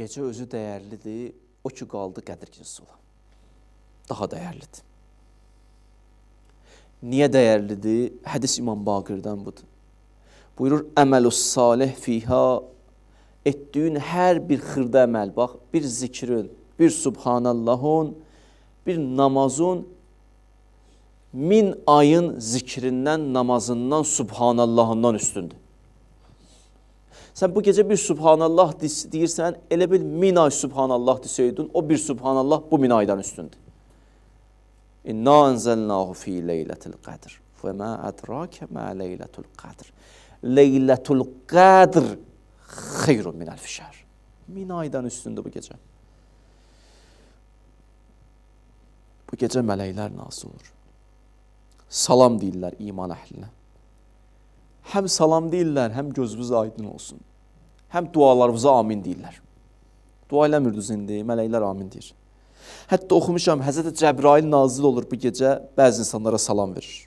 Gecə özü dəyərlidir, o ki qaldı qədir gecəsi olan. Daha dəyərlidir. Niyə dəyərlidir? Hədis İmam Baqirdən budur. Buyurur, əməlus salih fiha etdiyin hər bir xırda əməl, bax, bir zikrin, bir subhanallahun, bir namazın min ayın zikrindən, namazından, subhanallahından üstündür. Sən bu gecə bir subhanallah deyirsən, elə bil min ay subhanallah desəydin, o bir subhanallah bu min aydan üstündür. İnna enzelnahu fi leyletil qadr. Və mə ədrakə mə leyletul qadr. Leyletul qadr xeyrun min əlf şər. Min aydan üstündür bu gecə. Bu gecə mələklər nazil olur. Salam deyirlər iman əhlinə. Həm salam deyirlər, həm gözünüz aydın olsun. Həm dualarınıza amin deyirlər. Dua eləmirdiniz indi, mələklər amin deyir. Hətta oxumuşam, Həzrət Cəbrail nazil olur bu gecə, bəzi insanlara salam verir.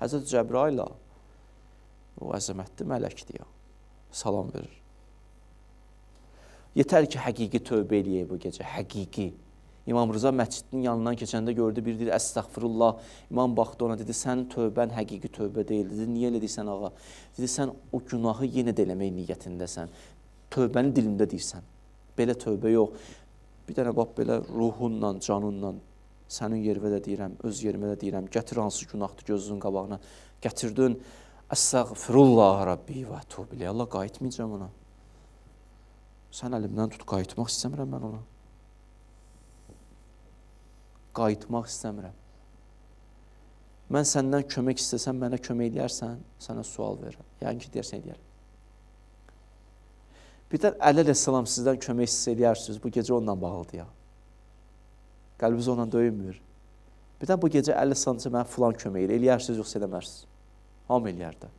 Həzrət Cəbrail o əzəmətli mələkdir ya, salam verir. Yetər ki, həqiqi tövbə eləyək bu gecə, həqiqi. İmam Rıza məscidin yanından keçəndə gördü, bir deyir, əstəğfirullah. İmam baxdı ona, dedi, sənin tövbən həqiqi tövbə deyil. Dedi, niyə elə deyirsən ağa? Dedi, sən o günahı yenə də eləmək niyyətindəsən. Tövbəni dilində deyirsən. Belə tövbə yox. Bir dənə bax belə ruhunla, canunla sənin yerimə də deyirəm, öz yerimə də deyirəm. Gətir hansı günahdır gözünün qabağına. Gətirdin. Əstəğfirullah Rabbi və tövbə Allah qayıtmayacağam ona. Sən əlimdən tut, qayıtmaq istəmirəm mən ona qayıtmaq istəmirəm. Mən səndən kömək istəsəm, mənə kömək edərsən, sənə sual verirəm. Yəni ki, deyərsən edərəm. Birdən Əli əleyhissalam sizdən kömək istəsə edərsiniz, bu gecə onunla bağlıdır ya. Qəlbiniz onunla döyünmür. Birdən bu gecə əleyhissalam mənə filan kömək edir, eləyərsiniz yoxsa eləmərsiniz? Hamı eləyər də.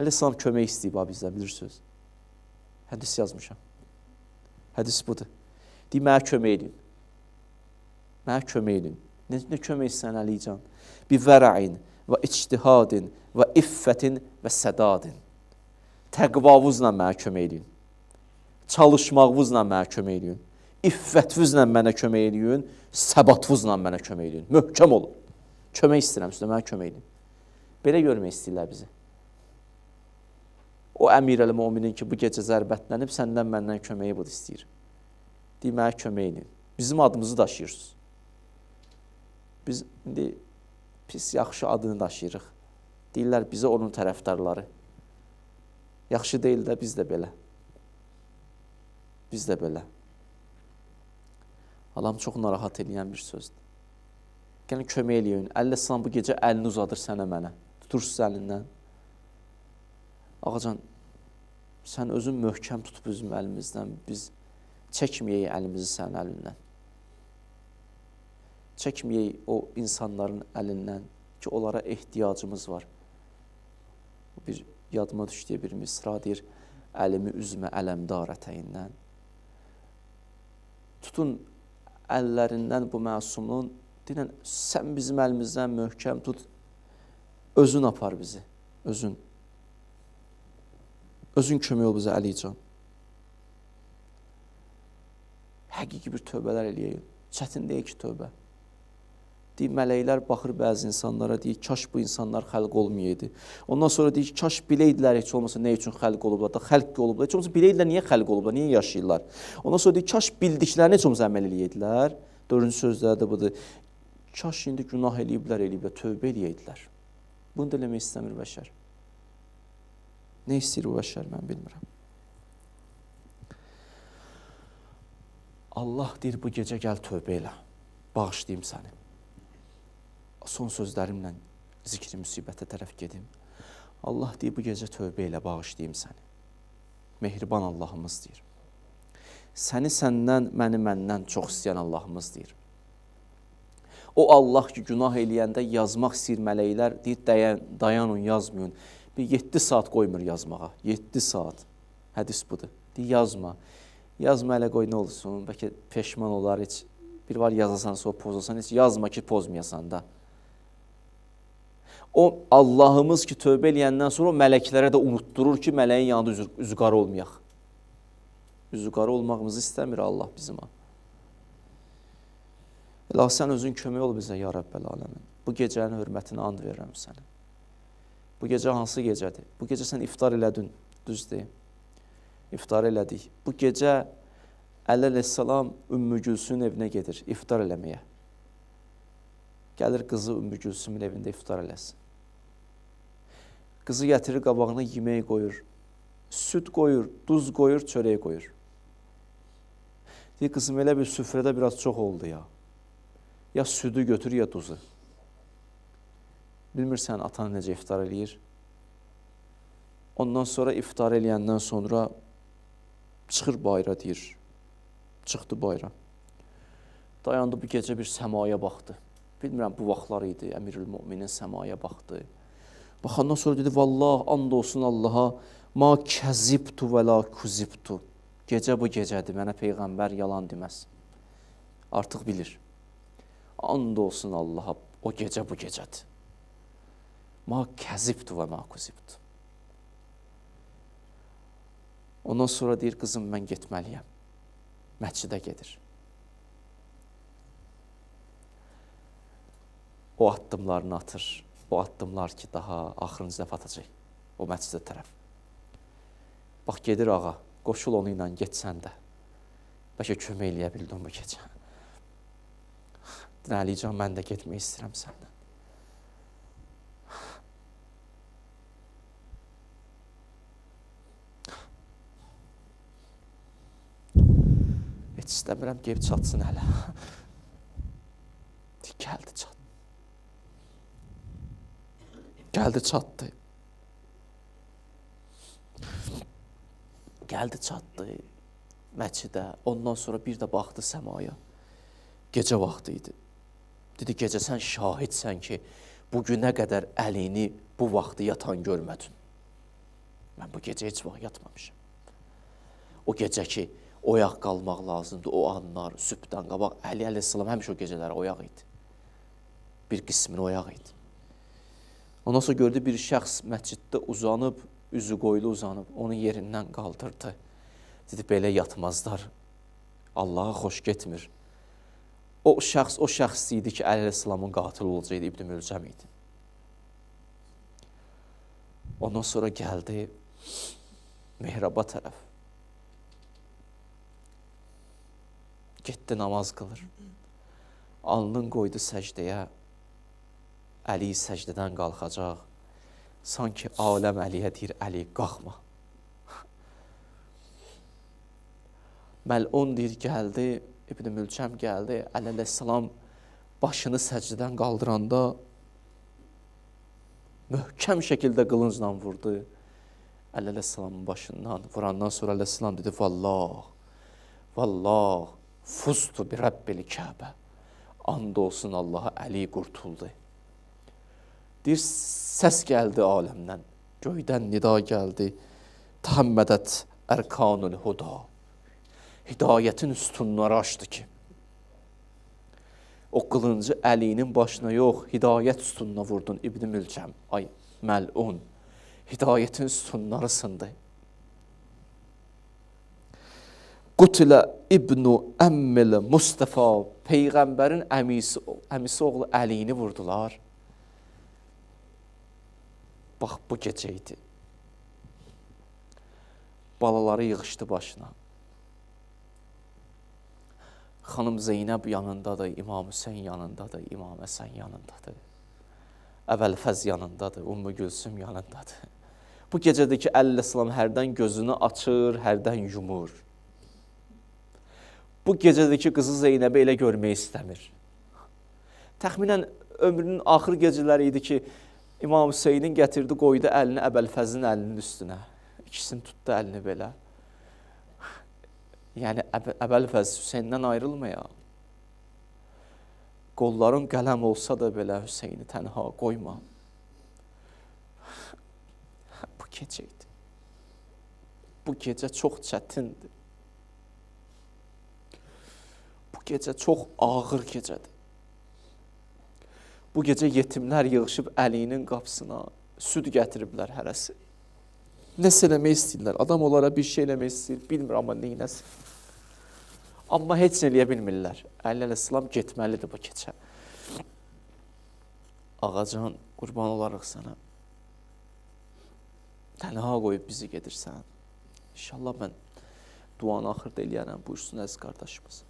Əleyhissalam kömək istəyib bizdən, bilirsiniz. Hədis yazmışam. Hədis budur. Deyir, mənə kömək edin. Mənə kömək edin. Nə kömək istəyən Əlican? Bi vərəin və ictihadin və iffətin və sədadin. Təqvavuzla mənə kömək edin. Çalışmağınızla mənə kömək edin. İffətvizlə mənə kömək edin. Səbatvuzla mənə kömək edin. Möhkəm olun. Kömək istəyirəm sizə, mənə kömək edin. Belə görmək istəyirlər bizi. O əmir əl-müminin ki, bu gecə zərbətlənib, səndən məndən köməyi budur istəyir. Deyir, mənə kömək edin. Bizim adımızı daşıyırsınız. Biz indi pis yaxşı adını daşıyırıq. Deyirlər bizə onun tərəfdarları. Yaxşı deyil də biz də belə. Biz də belə. Alam çox narahat eləyən bir sözdür. Gəlin kömək eləyin. Əllə salam bu gecə əlini uzadır sənə mənə. Tutursunuz əlindən. Ağacan, sən özün möhkəm tut bizim əlimizdən. Biz çəkməyək əlimizi sənin əlindən çəkməyək o insanların əlindən ki, onlara ehtiyacımız var. Bir yadıma düşdüyə bir misra deyir, əlimi üzmə ələmdar ətəyindən. Tutun əllərindən bu məsumluğun, deyilən, sən bizim əlimizdən möhkəm tut, özün apar bizi, özün. Özün kömək ol bizə Əlican. Həqiqi bir tövbələr eləyək. Çətin deyil ki, tövbə. Deyir, mələklər baxır bəzi insanlara, deyir, kaş bu insanlar xəlq olmayaydı. Ondan sonra deyir, kaş biləydilər heç olmasa nə üçün xəlq olublar da, xəlq olublar. Heç olmasa biləydilər niyə xəlq olublar, niyə yaşayırlar. Ondan sonra deyir, kaş bildiklərini heç olmasa əməl eləyəydilər. Dördüncü sözləri də budur. Kaş indi günah eləyiblər, eləyiblər, tövbə eləyəydilər. Bunu da eləmək istəmir bəşər. Nə istəyir bu bəşər, mən bilmirəm. Allah deyir, bu gecə gəl tövbə elə, bağışlayayım səni son sözlərimlə zikri müsibətə tərəf gedim. Allah deyir, bu gecə tövbə ilə bağışlayayım səni. Mehriban Allahımız deyir. Səni səndən, məni məndən çox istəyən Allahımız deyir. O Allah ki, günah eləyəndə yazmaq istəyir mələklər, deyir, dayan, dayanın, yazmayın. Bir 7 saat qoymur yazmağa, 7 saat. Hədis budur. Deyir, yazma. Yazma elə qoy, nə olsun, bəlkə peşman olar, heç bir var yazasan, sonra pozasan, heç yazma ki, pozmayasan da. O Allahımız ki, tövbə eləyəndən sonra o mələklərə də unutdurur ki, mələyin yanında üzü, üzü qara olmayaq. Üzü qara olmağımızı istəmir Allah bizim. Allah sən özün kömək ol bizə ya Rəbbəl aləmin. Bu gecənin hörmətinə and verirəm sənə. Bu gecə hansı gecədir? Bu gecə sən iftar elədin, düzdür? İftar elədik. Bu gecə Əli əleyhissalam Ümmü Gülsümün evinə gedir iftar eləməyə. Gəlir qızı Ümmü Gülsümün evində iftar eləsin. Qızı gətirir qabağına yemək qoyur. Süd qoyur, duz qoyur, çörək qoyur. Deyir, qızım elə bir süfrədə biraz çox oldu ya. Ya südü götür, ya duzu. Bilmirsən atan necə iftar eləyir? Ondan sonra iftar eləyəndən sonra çıxır bayra deyir. Çıxdı bayra. Dayandı bu gecə bir səmaya baxdı. Bilmirəm bu vaxtlar idi. Əmirül Möminin səmaya baxdı. Baxandan sonra dedi: "Vallah and olsun Allaha, ma kəzibtu və la kuzibtu." Gecə bu gecədir. Mənə peyğəmbər yalan deməz. Artıq bilir. And olsun Allaha, o gecə bu gecədir. Ma kəzibtu və ma kuzibtu. Ondan sonra deyir, qızım mən getməliyəm. Məscidə gedir. O addımlarını atır. O addımlar ki, daha axırıncı dəfə atacaq. O məscidə tərəf. Bax, gedir ağa, qoşul onu ilə getsən də. Bəlkə kömək eləyə bildin bu gecə. Dinəliyəcəm, mən də getmək istəyirəm səndən. Heç istəmirəm gəlib çatsın hələ. Gəldi çat. Gəldi çatdı. Gəldi çatdı məscidə. Ondan sonra bir də baxdı səmaya. Gecə vaxtı idi. Dedi, gecə sən şahidsən ki, bu günə qədər əlini bu vaxtı yatan görmədin. Mən bu gecə heç vaxt yatmamışam. O gecə ki, oyaq qalmaq lazımdır. O anlar sübhdən qabaq Əli əleyhissalam həmişə o gecələr oyaq idi. Bir qismini oyaq idi. Ondan sonra gördü bir şəxs məsciddə uzanıb, üzü qoylu uzanıb, onu yerindən qaldırdı. Dedi, belə yatmazlar. Allaha xoş getmir. O şəxs o şəxs idi ki, Əli əleyhissalamın qatili olacaqdı, İbn Mülcəm idi. Ondan sonra gəldi mehraba tərəf. Getdi namaz qılır. Alnın qoydu səcdəyə. Əli səcdədən qalxacaq. Sanki aləm Əliyə deyir, Əli qalxma. Məlun deyir, gəldi, İbn Mülçəm gəldi, Əli əleyhissalam başını səcdədən qaldıranda möhkəm şəkildə qılıncla vurdu. Əli əleyhissalamın başından vurandan sonra əleyhissalam dedi, vallah, vallah, fustu bi Rabbil Kəbə. And olsun Allaha Əli qurtuldu. Deyir, səs gəldi aləmdən, göydən nida gəldi. Təhəmmədət ərkanul huda. Hidayətin üstünləri açdı ki, o qılıncı əlinin başına yox, hidayət üstününə vurdun İbn Mülcəm. Ay, məlun. Hidayətin üstünləri sındı. Qutilə İbnu Əmmil Mustafa Peyğəmbərin əmisi, əmisi oğlu Əlini vurdular. Bax, bu gecə idi. Balaları yığışdı başına. Xanım Zeynəb yanındadır, İmam Hüseyn yanındadır, İmam Həsən yanındadır. Əvəlfəz yanındadır, Ümmü Gülsüm yanındadır. Bu gecədəki Əlləslam hərdən gözünü açır, hərdən yumur. Bu gecədəki qızı Zeynəbi elə görmək istəmir. Təxminən ömrünün axır gecələri idi ki, İmam Hüseynin gətirdi, qoydu əlini Əbəlfəzin əlinin üstünə. İkisini tutdu əlini belə. Yəni Əbəlfəz Hüseyndən ayrılmaya. Qolların qələm olsa da belə Hüseyni tənha qoyma. Bu gecə idi. Bu gecə çox çətindir. Bu gecə çox ağır gecədir. Bu gecə yetimlər yığışıb əlinin qapısına süd gətiriblər hərəsi. Nəsə eləmək istəyirlər. Adam onlara bir şey eləmək istəyir, bilmir amma neynəsin. Amma heç nə eləyə bilmirlər. Əli əleyhissalam getməlidir bu keçə. Ağacan, qurban olarıq sənə. Tənha qoyub bizi gedirsən. İnşallah mən duanı axırda eləyərəm, buyursun əziz qardaşımız.